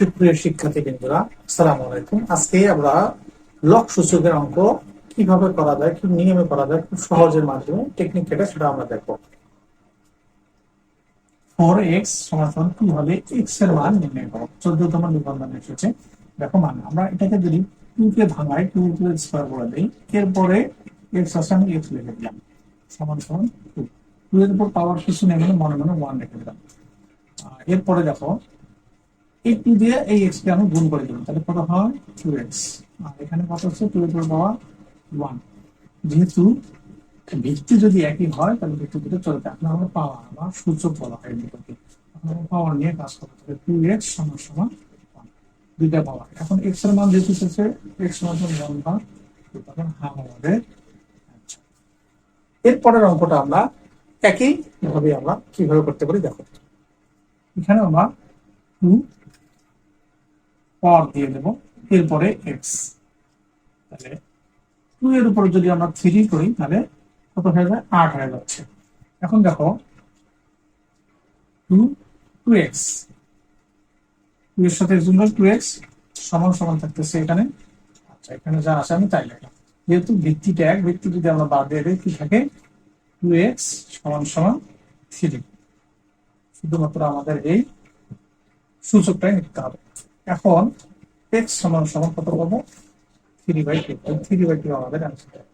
সুপ্রিয় শিক্ষার্থী বন্ধুরা আসসালামু আলাইকুম। আজকে আমরা লক সূচকের অঙ্ক কীভাবে করা যায়, কি নিয়মে করা যায়, খুব সহজের মাধ্যমে টেকনিক এটা সেটা আমরা দেখব। ফোর এক্স সমান সমান কীভাবে এক্সের মান নির্ণয় করো। এসেছে। দেখো মান, আমরা এটাকে যদি টু কে ভাঙাই টু টু স্কোয়ার করে দিই, এরপরে এক্স আছে আমি এক্স লিখে দিলাম। টু টু এর উপর পাওয়ার কিছু নেই মানে মনে ওয়ান রেখে দিলাম। এরপরে দেখো এই টু দিয়ে এই এক্স কে আমি গুণ করে দিলাম। তাহলে কত হয়? টু এক্স আর এখানে কত হচ্ছে? টু এর পাওয়ার ওয়ান যেহেতু ভিত্তি যদি একই হয় তাহলে ভিত্তি দুটো চলে যায় আপনার আমরা পাওয়ার বা সূচক বলা হয় আপনার পাওয়ার নিয়ে কাজ করতে হবে। টু এক্স সমান সমান দুইটা পাওয়ার এখন এক্সের মান যেহেতু এসেছে এক্স সমান সমান ওয়ান two, তখন হাফ আমাদের এরপরের অঙ্কটা আমরা একই ভাবে আমরা কীভাবে করতে পারি দেখো। এখানে আমরা টু পাওয়ার দিয়ে দেবো, এরপরে এক্স তাহলে টু এর উপর যদি আমরা থ্রি করি, তাহলে কত হয়ে যায়? আট হয়ে যাচ্ছে। এখন দেখো টু টু এক্স টু এর সাথে টু এক্স সমান সমান থাকতেছে এখানে। আচ্ছা এখানে যা আছে আমি তাই লিখলাম। যেহেতু ভিত্তিটা এক, ভিত্তি যদি আমরা বাদ দিয়ে দিই, কি থাকে? টু এক্স সমান সমান থ্রি শুধুমাত্র আমাদের এই সূচকটাই নিতে হবে। এখন এক্স সমান সমান কত পাবো? Three by two three by two আমাদের অ্যান্সার